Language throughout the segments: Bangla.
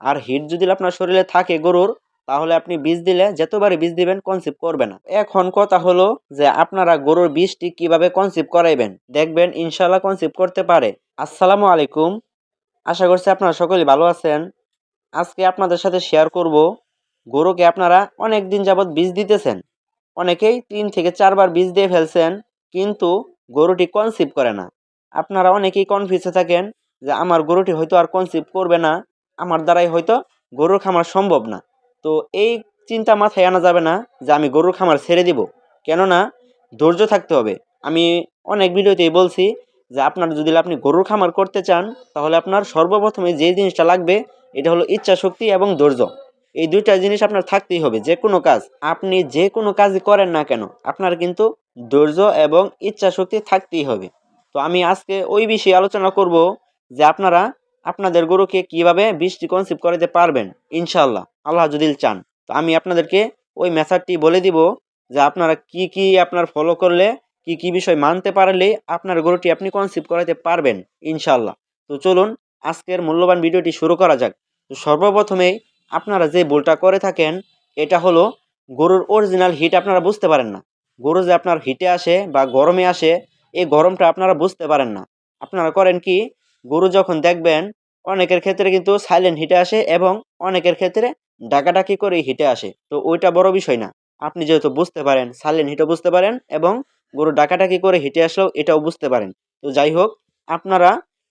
আর হিট যদি আপনার শরীরে থাকে গরুর, তাহলে আপনি বীজ দিলে যতবারই বীজ দিবেন কনসিভ করবে না। এখন কথা হলো যে আপনারা গরুর বীজটি কীভাবে কনসিভ করাইবেন? দেখবেন ইনশাল্লাহ কনসিভ করতে পারে। আসসালামু আলাইকুম। আশা করছি আপনারা সকলেই ভালো আছেন। আজকে আপনাদের সাথে শেয়ার করব গরুকে আপনারা অনেক দিন যাবৎ বীজ দিতেছেন। অনেকেই তিন থেকে চারবার বীজ দিয়ে ফেলছেন, কিন্তু গরুটি কনসিভ করে না। আপনারা অনেকেই কনফিউজে থাকেন যে আমার গরুটি হয়তো আর কনসিভ করবে না। আমার দ্বারাই হয়তো গরুর খামার সম্ভব না। তো এই চিন্তা মাথায় আনা যাবে না যে আমি গরুর খামার ছেড়ে দিব। কেননা ধৈর্য থাকতে হবে। আমি অনেক ভিডিওতেই বলছি যে আপনার যদি আপনি গরুর খামার করতে চান, তাহলে আপনার সর্বপ্রথমে যে জিনিসটা লাগবে, এটা হলো ইচ্ছা শক্তি এবং ধৈর্য। এই দুইটা জিনিস আপনার থাকতেই হবে, যে কোনো কাজ। আপনি যে কোনো কাজই করেন না কেন, আপনার কিন্তু ধৈর্য এবং ইচ্ছা শক্তি থাকতেই হবে। তো আমি আজকে ওই বিষয়ে আলোচনা করব যে আপনারা আপনাদের গরুকে কীভাবে বৃষ্টি কনসিভ করাতে পারবেন? ইনশাল্লাহ আল্লাহ যদি চান। তো আমি আপনাদেরকে ওই মেথডটি বলে দিব যে আপনারা কি কি আপনার ফলো করলে, কি কি বিষয় মানতে পারলে আপনার গরুটি আপনি কনসিভ করাতে পারবেন ইনশাল্লাহ তো চলুন আজকের মূল্যবান ভিডিওটি শুরু করা যাক। তো সর্বপ্রথমেই আপনারা যে ভুলটা করে থাকেন, এটা হলো গরুর অরিজিনাল হিট আপনারা বুঝতে পারেন না। গরু যে আপনার হিটে আসে বা গরমে আসে, এই গরমটা আপনারা বুঝতে পারেন না। আপনারা করেন কি গরু যখন দেখবেন, অনেকের ক্ষেত্রে কিন্তু সাইলেন্ট হিটে আসে এবং অনেকের ক্ষেত্রে ডাকাডাকি করে হিটে আসে। তো ওইটা বড় বিষয় না। আপনি যেহেতু বুঝতে পারেন সাইলেন্ট হিটও বুঝতে পারেন এবং গরু ডাকাডাকি করে হিটে আসলেও এটাও বুঝতে পারেন। তো যাই হোক, আপনারা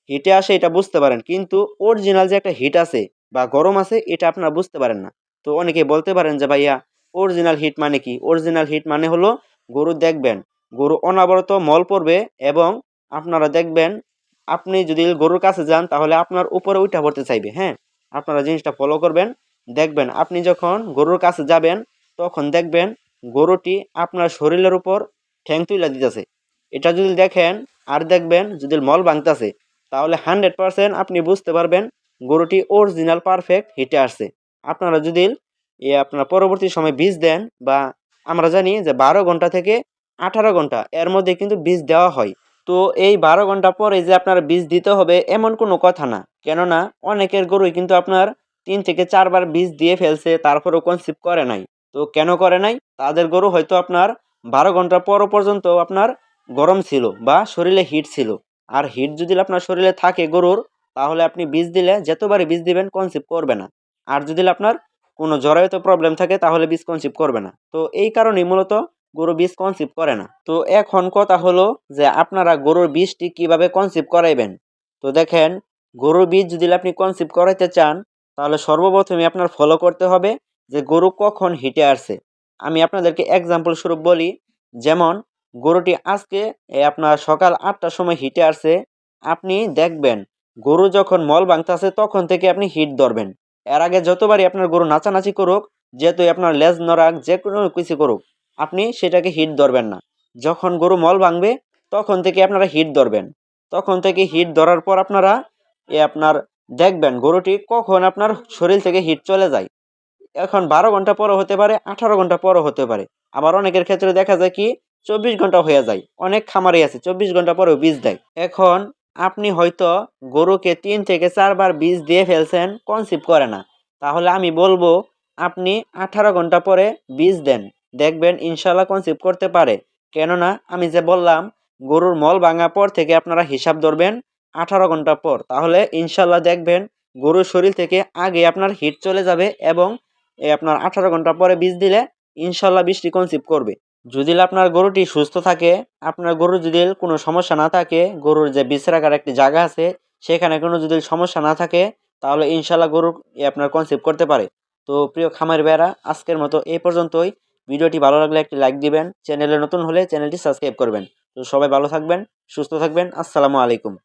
হিটে আসে এটা বুঝতে পারেন, কিন্তু অরিজিনাল যে একটা হিট আছে বা গরম আছে, এটা আপনারা বুঝতে পারেন না। তো অনেকে বলতে পারেন যে, ভাইয়া অরিজিনাল হিট মানে কি? অরিজিনাল হিট মানে হলো গরু দেখবেন, গরু অনাবরত মল পড়বে এবং আপনারা দেখবেন আপনি যদি গরুর কাছে যান, তাহলে আপনার উপরে উঠা পড়তে চাইবে হ্যাঁ? আপনারা জিনিসটা ফলো করবেন, দেখবেন আপনি যখন গরুর কাছে যাবেন, তখন দেখবেন গরুটি আপনার শরীরের উপর ঠ্যাং তুইলা দিতেছে। এটা যদি দেখেন আর দেখবেন যদি মল ভাঙতেছে, তাহলে হান্ড্রেড পারসেন্ট আপনি বুঝতে পারবেন গরুটি অরিজিনাল পারফেক্ট হিটে আসছে। আপনারা যদি এ আপনারা পরবর্তী সময় বীজ দেন বা আমরা জানি যে বারো ঘণ্টা থেকে আঠারো ঘণ্টা, এর মধ্যে কিন্তু বীজ দেওয়া হয়। তো এই বারো ঘণ্টা পরে যে আপনার বীজ দিতে হবে, এমন কোনো কথা না। কেননা, অনেকের গরুই কিন্তু আপনার তিন থেকে চারবার বীজ দিয়ে ফেলছে, তারপরেও কনসিভ করে নাই। তো কেন করে নাই? তাদের গরু হয়তো আপনার বারো ঘণ্টা পর পর্যন্ত আপনার গরম ছিল বা শরীরে হিট ছিল। আর হিট যদি আপনার শরীরে থাকে গরুর, তাহলে আপনি বীজ দিলে যতবারই বীজ দিবেন কনসিভ করবে না। আর যদি আপনার কোনো জরায়ুতে প্রবলেম থাকে, তাহলে বীজ কনসিভ করবে না। তো এই কারণেই মূলত গরু বীজ কনসিভ করে না। তো এখন কথা হলো যে আপনারা গরুর বীজটি কীভাবে কনসিভ করাইবেন? তো দেখেন, গরুর বীজ যদি আপনি কনসিভ করাইতে চান, তাহলে সর্বপ্রথমে আপনার ফলো করতে হবে যে গরু কখন হিটে আসছে। আমি আপনাদেরকে এক্সাম্পল স্বরূপ বলি, যেমন গরুটি আজকে আপনার সকাল আটটার সময় হিটে আসছে, আপনি দেখবেন গরু যখন মল ভাঙতেছে তখন থেকে আপনি হিট ধরবেন। এর আগে যতবারই আপনার গরু নাচানাচি করুক, যেহেতু আপনার লেজ নরাক যে কোনো কিছু করুক আপনি সেটাকে হিট ধরবেন না। যখন গরু মল ভাঙবে, তখন থেকে আপনারা হিট ধরবেন। তখন থেকে হিট ধরার পর আপনারা এ আপনার দেখবেন গরুটি কখন আপনার শরীর থেকে হিট চলে যায়। এখন বারো ঘণ্টা পরও হতে পারে, আঠারো ঘণ্টা পরও হতে পারে। আবার অনেকের ক্ষেত্রে দেখা যায় কি, চব্বিশ ঘণ্টা হয়ে যায়। অনেক খামারে আছে, চব্বিশ ঘণ্টা পরেও বীজ দেয়। এখন আপনি হয়তো গরুকে তিন থেকে চারবার বীজ দিয়ে ফেলছেন কনসিভ করে না। তাহলে আমি বলব, আপনি আঠারো ঘণ্টা পরে বীজ দেন। দেখবেন ইনশাল্লাহ কনসিভ করতে পারে। কেননা আমি যে বললাম, গরুর মল ভাঙা পর থেকে আপনারা হিসাব ধরবেন আঠারো ঘণ্টা পর। তাহলে ইনশাল্লাহ দেখবেন গরুর শরীর থেকে আগে আপনার হিট চলে যাবে এবং আপনার আঠারো ঘণ্টা পরে বীজ দিলে ইনশাল্লাহ বৃষ্টি কনসিভ করবে। যদি আপনার গরুটি সুস্থ থাকে, আপনার গরুর যদি কোনো সমস্যা না থাকে, গরুর যে বীজ রাখার একটি জায়গা আছে, সেখানে কোনো যদি সমস্যা না থাকে, তাহলে ইনশাল্লাহ গরু আপনার কনসিভ করতে পারে। তো প্রিয় খামার বেড়া আজকের মতো এই পর্যন্তই। ভিডিওটি ভালো লাগলে একটি লাইক দিবেন। চ্যানেলে নতুন হলে চ্যানেলটি সাবস্ক্রাইব করবেন। তো সবাই ভালো থাকবেন, সুস্থ থাকবেন। আসসালামু আলাইকুম।